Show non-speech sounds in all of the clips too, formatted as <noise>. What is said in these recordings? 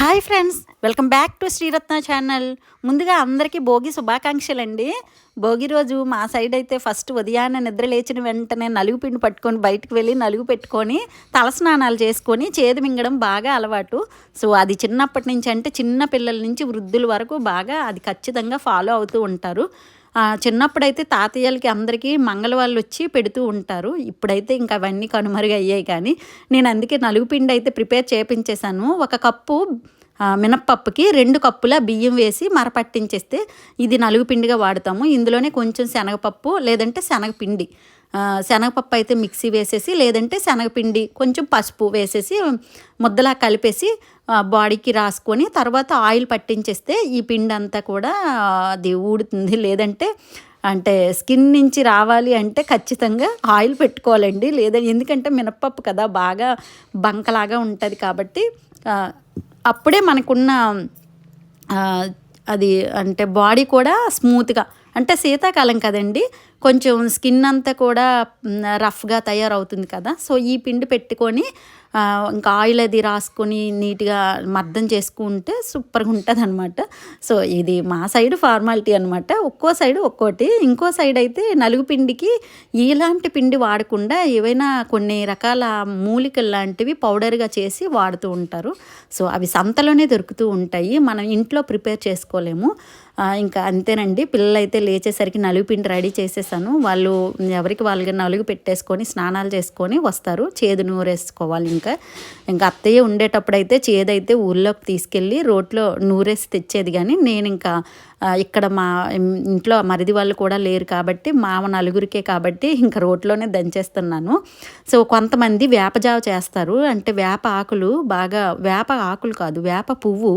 Hi friends welcome back to Sriratna channel. ముందుగా అందరికీ భోగి శుభాకాంక్షలు అండి భోగి రోజు మా సైడ్ అయితే ఫస్ట్ ఉదయాన్నే నిద్ర లేచిన వెంటనే నలుగు పిండి పట్టుకొని బయటకు వెళ్ళి నలుగు పెట్టుకొని తలస్నానాలు చేసుకొని చేదు మింగడం బాగా అలవాటు. సో అది చిన్నప్పటి నుంచి అంటే చిన్న పిల్లల నుంచి వృద్ధుల వరకు బాగా అది ఖచ్చితంగా ఫాలో అవుతూ ఉంటారు. చిన్నప్పుడైతే తాతయ్యలకి అందరికీ మంగళ వాళ్ళు వచ్చి పెడుతూ ఉంటారు. ఇప్పుడైతే ఇంకా అవన్నీ కనుమరుగు అయ్యాయి కానీ నేను అందుకే నలుగు పిండి అయితే ప్రిపేర్ చేపించేశాను. ఒక కప్పు మినప్పప్పుకి రెండు కప్పుల బియ్యం వేసి మరపట్టించేస్తే ఇది నలుగు పిండిగా వాడతాము. ఇందులోనే కొంచెం శనగపప్పు లేదంటే శనగపిండి. శనగపప్పు అయితే మిక్సీ వేసేసి లేదంటే శనగపిండి కొంచెం పసుపు వేసేసి ముద్దలా కలిపేసి బాడీకి రాసుకొని తర్వాత ఆయిల్ పట్టించేస్తే ఈ పిండి అంతా కూడా అది ఊడుతుంది. లేదంటే అంటే స్కిన్ నుంచి రావాలి అంటే ఖచ్చితంగా ఆయిల్ పెట్టుకోవాలండి. లేదా ఎందుకంటే మినప్పప్పు కదా బాగా బంకలాగా ఉంటుంది కాబట్టి అప్పుడే మనకున్న అది అంటే బాడీ కూడా స్మూత్గా అంటే శీతాకాలం కదండి కొంచెం స్కిన్ అంతా కూడా రఫ్గా తయారవుతుంది కదా. సో ఈ పిండి పెట్టుకొని ఇంకా ఆయిల్ అది రాసుకొని నీట్గా మర్దం చేసుకుంటే సూపర్గా ఉంటుంది అనమాట సో ఇది మా సైడ్ ఫార్మాలిటీ అనమాట ఒక్కో సైడ్ ఒక్కోటి. ఇంకో సైడ్ అయితే నలుగు పిండికి ఇలాంటి పిండి వాడకుండా ఏవైనా కొన్ని రకాల మూలికలు లాంటివి పౌడర్గా చేసి వాడుతూ ఉంటారు. సో అవి సంతలోనే దొరుకుతూ ఉంటాయి. మనం ఇంట్లో ప్రిపేర్ చేసుకోలేము. ఇంకా అంతేనండి. పిల్లలు అయితే లేచేసరికి నలుగు పిండి రెడీ చేశాను. వాళ్ళు ఎవరికి వాళ్ళకి నలుగు పెట్టేసుకొని స్నానాలు చేసుకొని వస్తారు. చేదు నూరేసుకోవాలి ఇంకా. ఇంకా అత్తయ్య ఉండేటప్పుడైతే చేదైతే ఊర్లోకి తీసుకెళ్ళి రోట్లో నూరేసి తెచ్చేది కానీ నేను ఇంకా ఇక్కడ మా ఇంట్లో మరిది వాళ్ళు కూడా లేరు కాబట్టి మామ నలుగురికే కాబట్టి ఇంకా రోట్లోనే దంచేస్తున్నాను. సో కొంతమంది వేపజావ చేస్తారు. అంటే వేప ఆకులు బాగా వేప ఆకులు కాదు వేప పువ్వు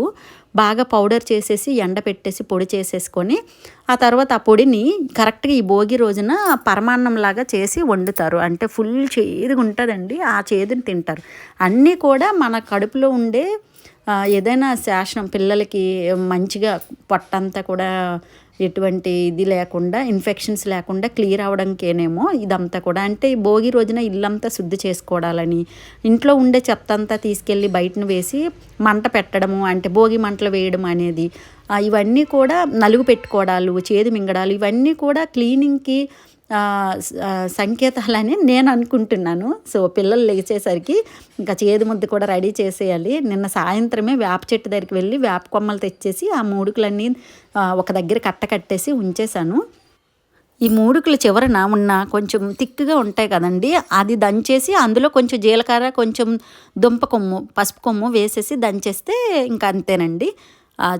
బాగా పౌడర్ చేసేసి ఎండ పెట్టేసి పొడి చేసేసుకొని ఆ తర్వాత ఆ పొడిని కరెక్ట్గా ఈ భోగి రోజున పరమాన్నం లాగా చేసి వండుతారు. అంటే ఫుల్ చేదుగా ఉంటుందండి ఆ చేదుని తింటారు. అన్నీ కూడా మన కడుపులో ఉండే ఏదైనా శాసనం పిల్లలకి మంచిగా పొట్టంతా కూడా ఎటువంటి ఇది లేకుండా ఇన్ఫెక్షన్స్ లేకుండా క్లియర్ అవడానికేనేమో ఇదంతా కూడా. అంటే భోగి రోజున ఇల్లంతా శుద్ధి చేసుకోవడాలని ఇంట్లో ఉండే చెత్త అంతా తీసుకెళ్ళి బయటను వేసి మంట పెట్టడము అంటే భోగి మంటలు వేయడం అనేది ఇవన్నీ కూడా నలుగు పెట్టుకోవడాలు చేదు మింగడాలు ఇవన్నీ కూడా క్లీనింగ్కి సంకేతాలని నేను అనుకుంటున్నాను. సో పిల్లలు లేచేసరికి ఇంకా చేదు ముద్ద కూడా రెడీ చేసేయాలి. నిన్న సాయంత్రమే వేప చెట్టు దగ్గరికి వెళ్ళి వేప కొమ్మలు తెచ్చేసి ఆ మూడుకులన్నీ ఒక దగ్గర కట్ట కట్టేసి ఉంచేశాను. ఈ మూడుకుల చివరన ఉన్న కొంచెం తిక్కుగా ఉంటాయి కదండి అది దంచేసి అందులో కొంచెం జీలకర్ర కొంచెం దుంప కొమ్ము పసుపు కొమ్ము వేసేసి దంచేస్తే ఇంకా అంతేనండి.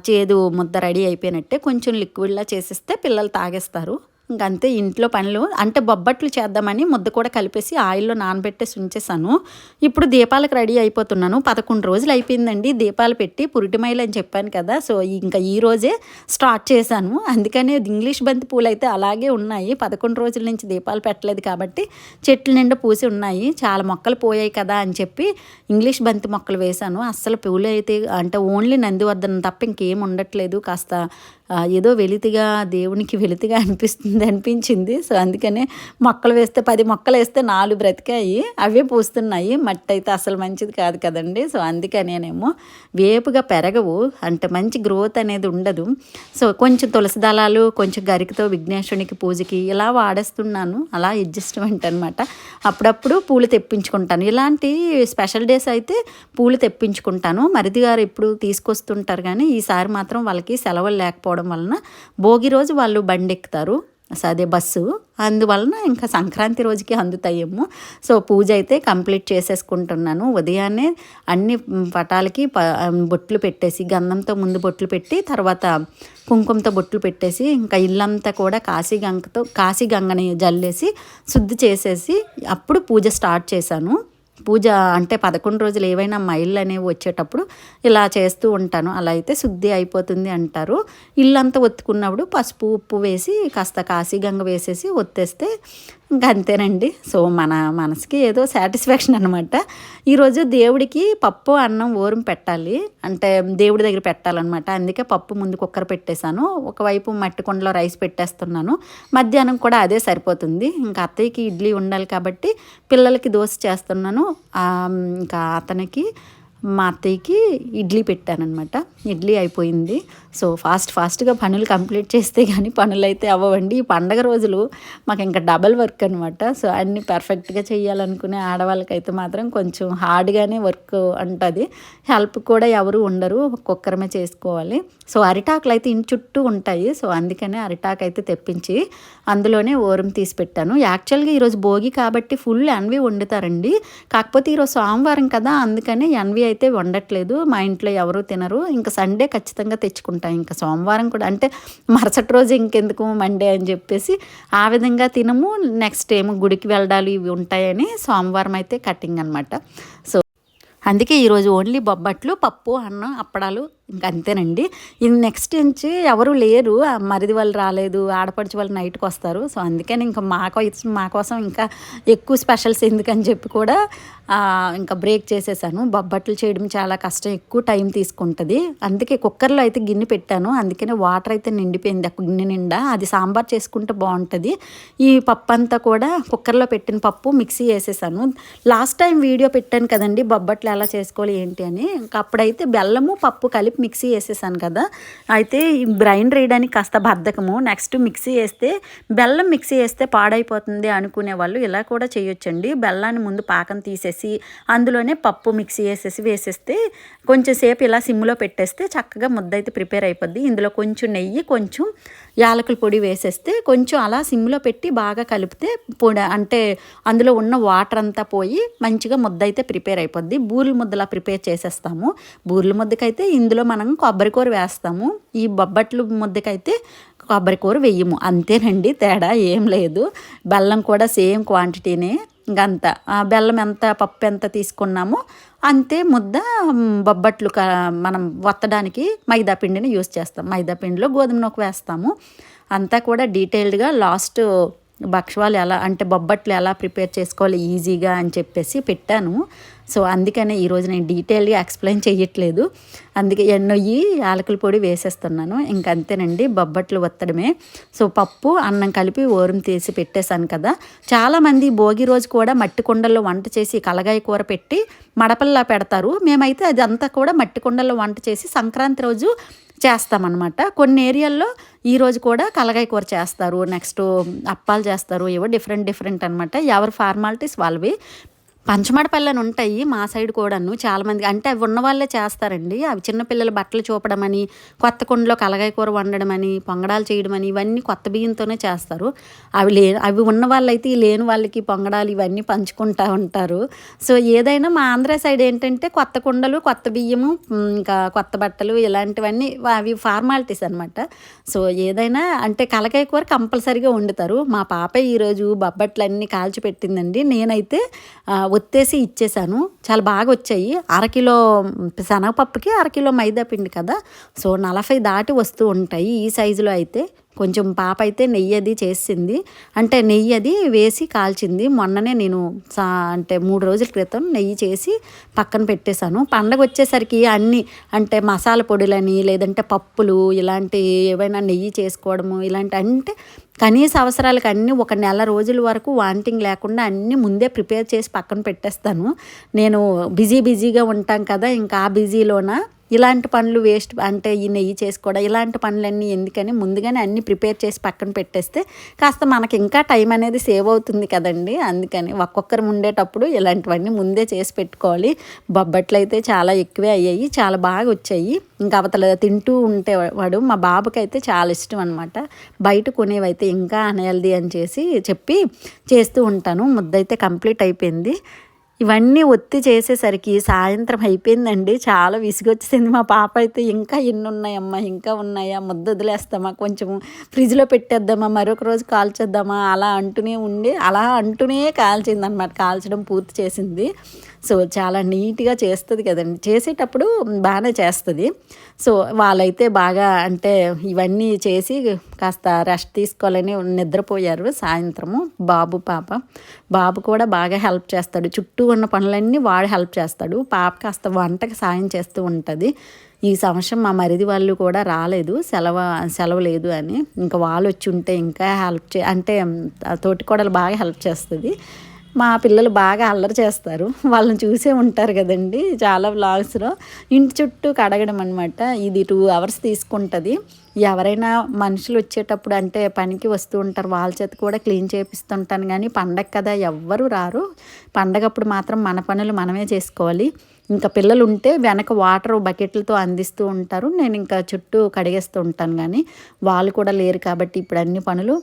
చేదు ముద్ద రెడీ అయిపోయినట్టే కొంచెం లిక్విడ్లా చేసేస్తే పిల్లలు తాగేస్తారు. ఇంక అంతే ఇంట్లో పనులు. అంటే బొబ్బట్లు చేద్దామని ముద్ద కూడా కలిపేసి ఆయిల్లో నానబెట్టేసి ఉంచేసాను ఇప్పుడు దీపాలకు రెడీ అయిపోతున్నాను. పదకొండు రోజులు అయిపోయిందండి. దీపాలు పెట్టి పురిటిమైలు అని చెప్పాను కదా. సో ఇంకా ఈ రోజే స్టార్ట్ చేశాను. అందుకనే ఇంగ్లీష్ బంతి పూలు అయితే అలాగే ఉన్నాయి. పదకొండు రోజుల నుంచి దీపాలు పెట్టలేదు కాబట్టి చెట్లు నిండా పూసి ఉన్నాయి. చాలా మొక్కలు పోయాయి కదా అని చెప్పి ఇంగ్లీష్ బంతి మొక్కలు వేశాను. అస్సలు పూలు అయితే అంటే ఓన్లీ నందివర్ధనం తప్ప ఇంకేం ఉండట్లేదు. కాస్త ఏదో వెలితిగా దేవునికి వెలితిగా అనిపిస్తుంది అనిపించింది. సో అందుకనే మొక్కలు వేస్తే పది మొక్కలు వేస్తే నాలుగు బ్రతికాయి. అవే పూస్తున్నాయి. మట్టి అయితే అసలు మంచిది కాదు కదండి. సో అందుకనేనేమో వేపుగా పెరగవు. అంటే మంచి గ్రోత్ అనేది ఉండదు. సో కొంచెం తులసి దళాలు కొంచెం గరికతో విఘ్నేశ్వరునికి పూజకి ఇలా వాడేస్తున్నాను. అలా అడ్జస్ట్మెంట్ అనమాట అప్పుడప్పుడు పూలు తెప్పించుకుంటాను. ఇలాంటి స్పెషల్ డేస్ అయితే పూలు తెప్పించుకుంటాను. మరిది గారు ఎప్పుడు తీసుకొస్తుంటారు కానీ ఈసారి మాత్రం వాళ్ళకి సెలవులు లేకపోవడం వలన భోగి రోజు వాళ్ళు బండి ఎక్కుతారు అదే బస్సు. అందువలన ఇంకా సంక్రాంతి రోజుకి అందుతాయేమో. సో పూజ అయితే కంప్లీట్ చేసేసుకుంటున్నాను. ఉదయాన్నే అన్ని పటాలకి ప బొట్లు పెట్టేసి గంధంతో ముందు బొట్లు పెట్టి తర్వాత కుంకుమతో బొట్లు పెట్టేసి ఇంకా ఇల్లంతా కూడా కాశీ గంగతో కాశీ గంగని జల్లేసి శుద్ధి చేసేసి అప్పుడు పూజ స్టార్ట్ చేశాను. పూజ అంటే పదకొండు రోజులు ఏవైనా మైళ్ళు అనేవి వచ్చేటప్పుడు ఇలా చేస్తూ ఉంటాను. అలా అయితే శుద్ధి అయిపోతుంది అంటారు. ఇల్లంతా ఒత్తుకున్నప్పుడు పసుపు ఉప్పు వేసి కాస్త కాశీగంగ వేసేసి ఒత్తేస్తే ఇంకా అంతేనండి. సో మన మనసుకి ఏదో సాటిస్ఫాక్షన్ అనమాట ఈరోజు దేవుడికి పప్పు అన్నం ఓరం పెట్టాలి. అంటే దేవుడి దగ్గర పెట్టాలన్నమాట. అందుకే పప్పు ముందు కుక్కర్ పెట్టేశాను. ఒకవైపు మట్టి కుండలో రైస్ పెట్టేస్తున్నాను. మధ్యాహ్నం కూడా అదే సరిపోతుంది. ఇంకా అత్తయ్యకి ఇడ్లీ ఉండాలి కాబట్టి పిల్లలకి దోశ చేస్తున్నాను. ఇంకా అతనికి మా అత్తయ్యకి ఇడ్లీ పెట్టానమాట ఇడ్లీ అయిపోయింది. సో ఫాస్ట్ ఫాస్ట్గా పనులు కంప్లీట్ చేస్తే కానీ పనులు అయితే అవ్వండి ఈ పండగ రోజులు మాకు ఇంకా డబల్ వర్క్ అనమాట సో అన్నీ పర్ఫెక్ట్గా చేయాలనుకునే ఆడవాళ్ళకైతే మాత్రం కొంచెం హార్డ్గానే వర్క్ ఉంటుంది హెల్ప్ కూడా ఎవరు ఉండరు. ఒక్కొక్కరమే చేసుకోవాలి. సో అరిటాకులు అయితే ఇంటి చుట్టూ ఉంటాయి. సో అందుకనే అరిటాకు అయితే తెప్పించి అందులోనే ఓరం తీసి పెట్టాను. యాక్చువల్గా ఈరోజు భోగి కాబట్టి ఫుల్ ఎన్వి వండుతారండి. కాకపోతే ఈరోజు సోమవారం కదా అందుకనే ఎన్వి అయితే వండట్లేదు. మా ఇంట్లో ఎవరు తినరు. ఇంకా సండే ఖచ్చితంగా తెచ్చుకుంటాం. ఇంకా సోమవారం కూడా అంటే మరుసటి రోజు ఇంకెందుకు మండే అని చెప్పేసి ఆ విధంగా తినము. నెక్స్ట్ ఏమో గుడికి వెళ్ళడాలు ఇవి ఉంటాయని సోమవారం అయితే కటింగ్ అనమాట సో అందుకే ఈరోజు ఓన్లీ బొబ్బట్లు పప్పు అన్నం అప్పడాలు ఇంకా అంతేనండి ఇది నెక్స్ట్ నుంచి ఎవరు లేరు. మరిది వాళ్ళు రాలేదు ఆడపడిచి వాళ్ళు నైట్కి వస్తారు. సో అందుకని ఇంకా మా కోసం మా కోసం ఇంకా ఎక్కువ స్పెషల్స్ ఎందుకని చెప్పి కూడా ఇంకా బ్రేక్ చేసేసాను. బొబ్బట్లు చేయడం చాలా కష్టం. ఎక్కువ టైం తీసుకుంటుంది. అందుకే కుక్కర్లో అయితే గిన్నె పెట్టాను. అందుకనే వాటర్ అయితే నిండిపోయింది. ఆ గిన్నె నిండా. అది సాంబార్ చేసుకుంటే బాగుంటుంది. ఈ పప్పు అంతా కూడా కుక్కర్లో పెట్టిన పప్పు మిక్సీ వేసేసాను. లాస్ట్ టైం వీడియో పెట్టాను కదండి బొబ్బట్లు ఎలా చేసుకోవాలి ఏంటి అని. ఇంకా అప్పుడైతే బెల్లము పప్పు కలిపి మిక్సీ వేసేసాను కదా. అయితే ఈ బ్రైన్ రేయడానికి కాస్త బద్ధకము. నెక్స్ట్ మిక్సీ వేస్తే బెల్లం మిక్సీ వేస్తే పాడైపోతుంది అనుకునే వాళ్ళు ఇలా కూడా చేయొచ్చండి. బెల్లాన్ని ముందు పాకం తీసేసి అందులోనే పప్పు మిక్సీ వేసేసి వేసేస్తే కొంచెం సేపు ఇలా సిమ్లో పెట్టేస్తే చక్కగా ముద్ద అయితే ప్రిపేర్ అయిపోద్ది. ఇందులో కొంచెం నెయ్యి కొంచెం యాలకుల పొడి వేసేస్తే కొంచెం అలా సిమ్లో పెట్టి బాగా కలిపితే పొడి అంటే అందులో ఉన్న వాటర్ అంతా పోయి మంచిగా ముద్ద అయితే ప్రిపేర్ అయిపోద్ది. బూరెల ముద్దలా ప్రిపేర్ చేసేస్తాము. బూరెల ముద్దకైతే ఇందులో మనం కొబ్బరి కూర వేస్తాము. ఈ బొబ్బట్లు ముద్దకైతే కొబ్బరి కూర వెయ్యము అంతేనండి తేడా ఏం లేదు. బెల్లం కూడా సేమ్ క్వాంటిటీనే. ఇంకంత ఆ బెల్లం ఎంత పప్పు ఎంత తీసుకున్నామో అంతే ముద్ద బొబ్బట్లు మనం వత్తడానికి మైదా పిండిని యూస్ చేస్తాం. మైదా పిండిలో గోధుమ నూక వేస్తాము. అంతా కూడా డీటెయిల్డ్గా లాస్ట్ భక్షవాలు ఎలా అంటే బొబ్బట్లు ఎలా ప్రిపేర్ చేసుకోవాలి ఈజీగా అని చెప్పేసి పెట్టాను. సో అందుకనే ఈరోజు నేను డీటెయిల్గా ఎక్స్ప్లెయిన్ చేయట్లేదు అందుకే ఎన్నొయ్యి యాలకుల పొడి వేసేస్తున్నాను. ఇంక అంతేనండి బొబ్బట్లు వత్తడమే సో పప్పు అన్నం కలిపి ఓరం తీసి పెట్టేశాను కదా. చాలామంది భోగి రోజు కూడా మట్టి కుండల్లో వంట చేసి కలగాయ కూర పెట్టి మడపల్లా పెడతారు. మేమైతే అదంతా కూడా మట్టి కుండల్లో వంట చేసి సంక్రాంతి రోజు చేస్తామన్నమాట. కొన్ని ఏరియాల్లో ఈరోజు కూడా కలగాయ కూర చేస్తారు నెక్స్ట్ అప్పాలు చేస్తారు ఏవో డిఫరెంట్ డిఫరెంట్ అనమాట ఎవరి ఫార్మాలిటీస్ వాళ్ళవి. పంచమడపల్లని ఉంటాయి మా సైడ్ కూడాను చాలామంది. అంటే అవి ఉన్నవాళ్ళే చేస్తారండి. అవి చిన్నపిల్లలు బట్టలు చూపడం అని కొత్త కుండలో కలగాయ కూర వండడం అని పొంగడాలు చేయడం అని ఇవన్నీ కొత్త బియ్యంతోనే చేస్తారు. అవి లే అవి ఉన్న వాళ్ళైతే లేని వాళ్ళకి పొంగడాలు ఇవన్నీ పంచుకుంటూ ఉంటారు. సో ఏదైనా మా ఆంధ్ర సైడ్ ఏంటంటే కొత్త కుండలు కొత్త బియ్యము ఇంకా కొత్త బట్టలు ఇలాంటివన్నీ అవి ఫార్మాలిటీస్ అనమాట సో ఏదైనా అంటే కలకాయ కూర కంపల్సరీగా వండుతారు. మా పాప ఈరోజు బొబ్బట్లన్నీ కాల్చి పెట్టిందండి నేనైతే ఒత్తేసి ఇచ్చేసాను. చాలా బాగా వచ్చాయి అరకిలో శనగపప్పుకి అరకిలో మైదా పిండి కదా. సో నలభై దాటి వస్తూ ఉంటాయి ఈ సైజులో అయితే. కొంచెం పాప అయితే నెయ్యి అది చేసింది. అంటే నెయ్యి అది వేసి కాల్చింది. మొన్ననే నేను సా అంటే మూడు రోజుల క్రితం నెయ్యి చేసి పక్కన పెట్టేశాను. పండగ వచ్చేసరికి అన్ని అంటే మసాలా పొడులని లేదంటే పప్పులు ఇలాంటి ఏవైనా నెయ్యి చేసుకోవడము ఇలాంటి అంటే కనీస అవసరాలకు అన్నీ ఒక నెల రోజుల వరకు వాంటింగ్ లేకుండా అన్నీ ముందే ప్రిపేర్ చేసి పక్కన పెట్టేస్తాను. నేను బిజీ బిజీగా ఉంటాం కదా ఇంకా ఆ బిజీలోన ఇలాంటి పనులు వేస్ట్ అంటే ఈ నెయ్యి చేసుకోవడం ఇలాంటి పనులన్నీ ఎందుకని ముందుగానే అన్నీ ప్రిపేర్ చేసి పక్కన పెట్టేస్తే కాస్త మనకి ఇంకా టైం అనేది సేవ్ అవుతుంది కదండి. అందుకని ఒక్కొక్కరు ఉండేటప్పుడు ఇలాంటివన్నీ ముందే చేసి పెట్టుకోవాలి. బొబ్బట్లు అయితే చాలా ఎక్కువే అయ్యాయి చాలా బాగా వచ్చాయి. ఇంకా అవతల తింటూ ఉంటే వాడు మా బాబుకి అయితే చాలా ఇష్టం అనమాట బయట కొనేవైతే ఇంకా అన్హెల్దీ అని చేసి చెప్పి చేస్తూ ఉంటాను. ముద్ద అయితే కంప్లీట్ అయిపోయింది. ఇవన్నీ ఒత్తి చేసేసరికి సాయంత్రం అయిపోయిందండి. చాలా విసిగొచ్చేసింది. మా పాప అయితే ఇంకా ఎన్ని ఉన్నాయమ్మా ఇంకా ఉన్నాయా ముద్ద వదిలేస్తామా కొంచెం ఫ్రిడ్జ్లో పెట్టేద్దామా మరొక రోజు కాల్చేద్దామా అలా అంటూనే ఉండి అలా అంటూనే కాల్చింది అనమాట కాల్చడం పూర్తి చేసింది. సో చాలా నీట్గా చేస్తుంది కదండి. చేసేటప్పుడు బాగానే చేస్తుంది. సో వాళ్ళైతే బాగా అంటే ఇవన్నీ చేసి కాస్త రెస్ట్ తీసుకోవాలని నిద్రపోయారు సాయంత్రము. బాబు పాప. బాబు కూడా బాగా హెల్ప్ చేస్తాడు. చుట్టూ ఉన్న పనులన్నీ వాడు హెల్ప్ చేస్తాడు. పాప కాస్త వంటకి సాయం చేస్తూ ఉంటుంది. ఈ సంవత్సరం మా మరిది వాళ్ళు కూడా రాలేదు. సెలవు సెలవు లేదు అని. ఇంకా వాళ్ళు వచ్చి ఉంటే ఇంకా హెల్ప్ చే అంటే తోటికోడలు బాగా హెల్ప్ చేస్తుంది. మా పిల్లలు బాగా అల్లరి చేస్తారు. వాళ్ళని చూసే ఉంటారు కదండి చాలా వ్లాగ్స్లో ఇంటి చుట్టూ కడగడం అనమాట ఇది టూ అవర్స్ తీసుకుంటుంది. ఎవరైనా మనుషులు వచ్చేటప్పుడు అంటే పనికి వస్తూ ఉంటారు. వాళ్ళ చేత కూడా క్లీన్ చేపిస్తుంటాను కానీ పండగ కదా ఎవ్వరు రారు. పండగప్పుడు మాత్రం మన పనులు మనమే చేసుకోవాలి. ఇంకా పిల్లలు ఉంటే వెనక వాటర్ బకెట్లతో అందిస్తూ ఉంటారు. నేను ఇంకా చుట్టూ కడిగేస్తూ ఉంటాను కానీ వాళ్ళు కూడా లేరు కాబట్టి ఇప్పుడు అన్ని పనులు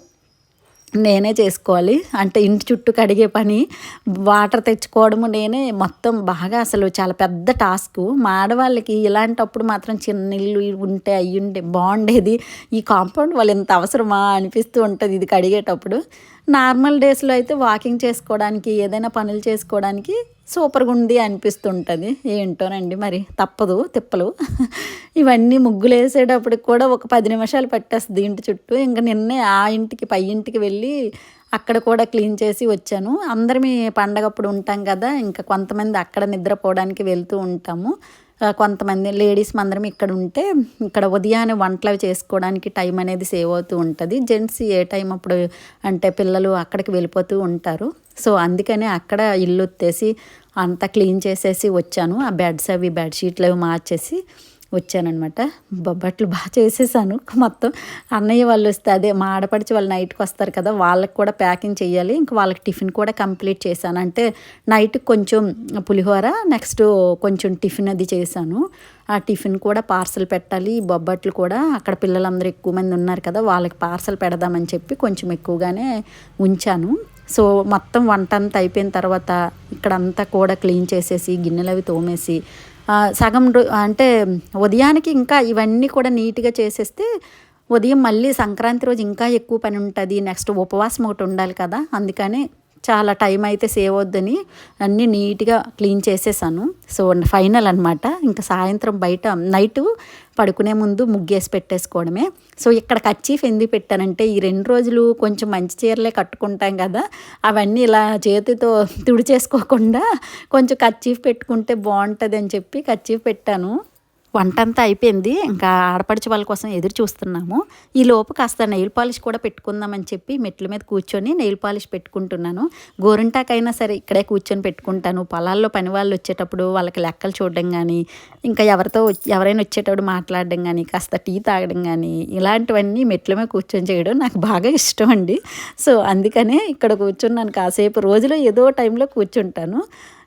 నేనే చేసుకోవాలి. అంటే ఇంటి చుట్టూ కడిగే పని వాటర్ తెచ్చుకోవడము నేనే మొత్తం బాగా అసలు చాలా పెద్ద టాస్క్. మా ఆడవాళ్ళకి ఇలాంటప్పుడు మాత్రం చిన్న ఇల్లు ఉంటే అయ్యుంటే బాగుండేది. ఈ కాంపౌండ్ వాళ్ళు ఎంత అవసరమా అనిపిస్తూ ఉంటుంది ఇది కడిగేటప్పుడు. నార్మల్ డేస్లో అయితే వాకింగ్ చేసుకోవడానికి ఏదైనా పనులు చేసుకోవడానికి సూపర్గా ఉంది అనిపిస్తుంటుంది. ఏంటోనండి మరి? తప్పదు తిప్పలు. <laughs> ఇవన్నీ ముగ్గులు వేసేటప్పటికి కూడా ఒక పది నిమిషాలు పట్టేస్తుంది ఇంటి చుట్టూ. ఇంకా నిన్నే ఆ ఇంటికి పై ఇంటికి వెళ్ళి అక్కడ కూడా క్లీన్ చేసి వచ్చాను. అందరం పండగప్పుడు ఉంటాం కదా ఇంకా కొంతమంది అక్కడ నిద్రపోవడానికి వెళ్తూ ఉంటాము. కొంతమంది లేడీస్ అందరం ఇక్కడ ఉంటే ఇక్కడ ఉదయాన్నే వంటలు అవి చేసుకోవడానికి టైం అనేది సేవ్ అవుతూ ఉంటుంది. జెంట్స్ ఏ టైం అప్పుడు అంటే పిల్లలు అక్కడికి వెళ్ళిపోతూ ఉంటారు. సో అందుకనే అక్కడ ఇల్లు ఎత్తేసి అంతా క్లీన్ చేసేసి వచ్చాను. ఆ బెడ్స్ అవి బెడ్షీట్లు అవి మార్చేసి వచ్చానమాట బొబ్బట్లు బాగా చేసేసాను. మొత్తం అన్నయ్య వాళ్ళు వస్తే అదే మా ఆడపడిచి వాళ్ళు నైట్కి వస్తారు కదా వాళ్ళకి కూడా ప్యాకింగ్ చేయాలి. ఇంకా వాళ్ళకి టిఫిన్ కూడా కంప్లీట్ చేశాను. అంటే నైట్ కొంచెం పులిహోర నెక్స్ట్ కొంచెం టిఫిన్ అది చేశాను. ఆ టిఫిన్ కూడా పార్సల్ పెట్టాలి. బొబ్బట్లు కూడా అక్కడ పిల్లలందరూ ఎక్కువ మంది ఉన్నారు కదా వాళ్ళకి పార్సల్ పెడదామని చెప్పి కొంచెం ఎక్కువగానే ఉంచాను. సో మొత్తం వంట అంతా అయిపోయిన తర్వాత ఇక్కడంతా కూడా క్లీన్ చేసేసి గిన్నెలు అవి తోమేసి సగం అంటే ఉదయానికి ఇంకా ఇవన్నీ కూడా నీట్గా చేసేస్తే ఉదయం మళ్ళీ సంక్రాంతి రోజు ఇంకా ఎక్కువ పని ఉంటుంది. నెక్స్ట్ ఉపవాసం ఒకటి ఉండాలి కదా అందుకని చాలా టైం అయితే సేవ్ అవుద్దని అన్నీ నీట్గా క్లీన్ చేసేసాను. సో ఫైనల్ అనమాట ఇంకా సాయంత్రం బయట నైటు పడుకునే ముందు ముగ్గేసి పెట్టేసుకోవడమే. సో ఇక్కడ కచ్చీఫ్ ఎందుకు పెట్టానంటే ఈ రెండు రోజులు కొంచెం మంచి చీరలే కట్టుకుంటాం కదా అవన్నీ ఇలా చేతితో తుడిచేసుకోకుండా కొంచెం కచ్చీఫ్ పెట్టుకుంటే బాగుంటుంది అని చెప్పి కచ్చీఫ్ పెట్టాను. వంట అంతా అయిపోయింది. ఇంకా ఆడపడిచి వాళ్ళ కోసం ఎదురు చూస్తున్నాము. ఈ లోపు కాస్త నెయిల్ పాలిష్ కూడా పెట్టుకుందామని చెప్పి మెట్ల మీద కూర్చొని నెయిల్ పాలిష్ పెట్టుకుంటున్నాను. గోరింటాకైనా సరే ఇక్కడే కూర్చొని పెట్టుకుంటాను. పొలాల్లో పని వాళ్ళు వచ్చేటప్పుడు వాళ్ళకి లెక్కలు చూడడం కానీ ఇంకా ఎవరితో ఎవరైనా వచ్చేటప్పుడు మాట్లాడడం కానీ కాస్త టీ తాగడం కానీ ఇలాంటివన్నీ మెట్ల మీద కూర్చొని చేయడం నాకు బాగా ఇష్టం అండి. సో అందుకనే ఇక్కడ కూర్చున్నాను. కాసేపు రోజులో ఏదో టైంలో కూర్చుంటాను.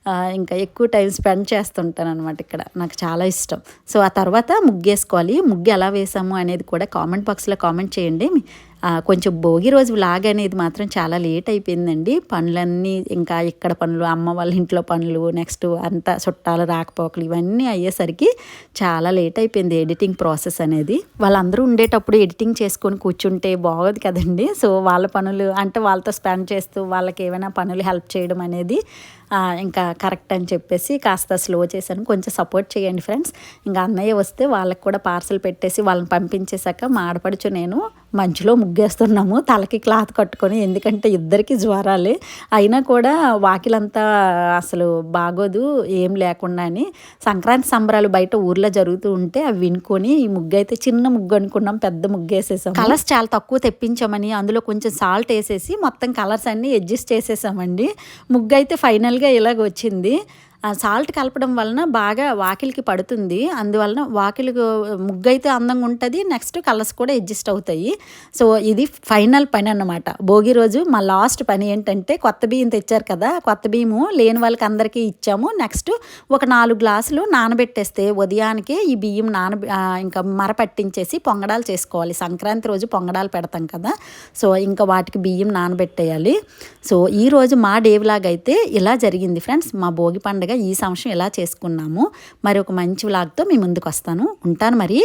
ఇంకా ఎక్కువ టైం స్పెండ్ చేస్తుంటాను అనమాట ఇక్కడ. నాకు చాలా ఇష్టం. సో ఆ తర్వాత ముగ్గేసుకోవాలి. ముగ్గు ఎలా వేసాము అనేది కూడా కామెంట్ బాక్స్లో కామెంట్ చేయండి. కొంచెం భోగి రోజు వ్లాగ్ అనేది మాత్రం చాలా లేట్ అయిపోయిందండి. పనులన్నీ ఇంకా ఇక్కడ పనులు అమ్మ వాళ్ళ ఇంట్లో పనులు నెక్స్ట్ అంతా చుట్టాలు రాకపోకలు ఇవన్నీ అయ్యేసరికి చాలా లేట్ అయిపోయింది ఎడిటింగ్ ప్రాసెస్ అనేది. వాళ్ళందరూ ఉండేటప్పుడు ఎడిటింగ్ చేసుకొని కూర్చుంటే బాగోదు కదండి. సో వాళ్ళ పనులు అంటే వాళ్ళతో స్పెండ్ చేస్తూ వాళ్ళకి ఏమైనా పనులు హెల్ప్ చేయడం అనేది ఇంకా కరెక్ట్ అని చెప్పేసి కాస్త స్లో చేశాను. కొంచెం సపోర్ట్ చేయండి ఫ్రెండ్స్ ఇంకా అన్నయ్య వస్తే వాళ్ళకి కూడా పార్సల్ పెట్టేసి వాళ్ళని పంపించేశాక మాడపడుచు నేను మంచులో ముగ్గేస్తున్నాము. తలకి క్లాత్ కట్టుకొని ఎందుకంటే ఇద్దరికి జ్వరాలే. అయినా కూడా వాకిలంతా అసలు బాగోదు ఏం లేకుండా అని. సంక్రాంతి సంబరాలు బయట ఊర్లో జరుగుతూ ఉంటే అవి వినుకొని ఈ ముగ్గు అయితే చిన్న ముగ్గు అనుకున్నాం పెద్ద ముగ్గు వేసేసాం కలర్స్ చాలా తక్కువ తెప్పించామని అందులో కొంచెం సాల్ట్ వేసేసి మొత్తం కలర్స్ అన్నీ అడ్జస్ట్ చేసేసామండి. ముగ్గు అయితే ఫైనల్గా ఇలాగ వచ్చింది సాల్ట్ కలపడం వలన బాగా వాకిలికి పడుతుంది. అందువలన వాకిలికి ముగ్గు అయితే అందంగా ఉంటుంది. నెక్స్ట్ కలర్స్ కూడా అడ్జస్ట్ అవుతాయి. సో ఇది ఫైనల్ పని అన్నమాట. భోగి రోజు మా లాస్ట్ పని ఏంటంటే కొత్త బియ్యం తెచ్చారు కదా కొత్త బియ్యము లేని వాళ్ళకి అందరికీ ఇచ్చాము. నెక్స్ట్ ఒక నాలుగు గ్లాసులు నానబెట్టేస్తే ఉదయానికి ఈ బియ్యం నాన ఇంకా మర పట్టించేసి పొంగడాలు చేసుకోవాలి. సంక్రాంతి రోజు పొంగడాలు పెడతాం కదా సో ఇంకా వాటికి బియ్యం నానబెట్టేయాలి. సో ఈరోజు మా డేవ్లాగైతే ఇలా జరిగింది ఫ్రెండ్స్. మా భోగి పండుగ ఈ సంవత్సరం ఇలా చేసుకున్నాము మరి ఒక మంచి వ్లాగ్తో మీ ముందుకు వస్తాను. ఉంటాను మరి.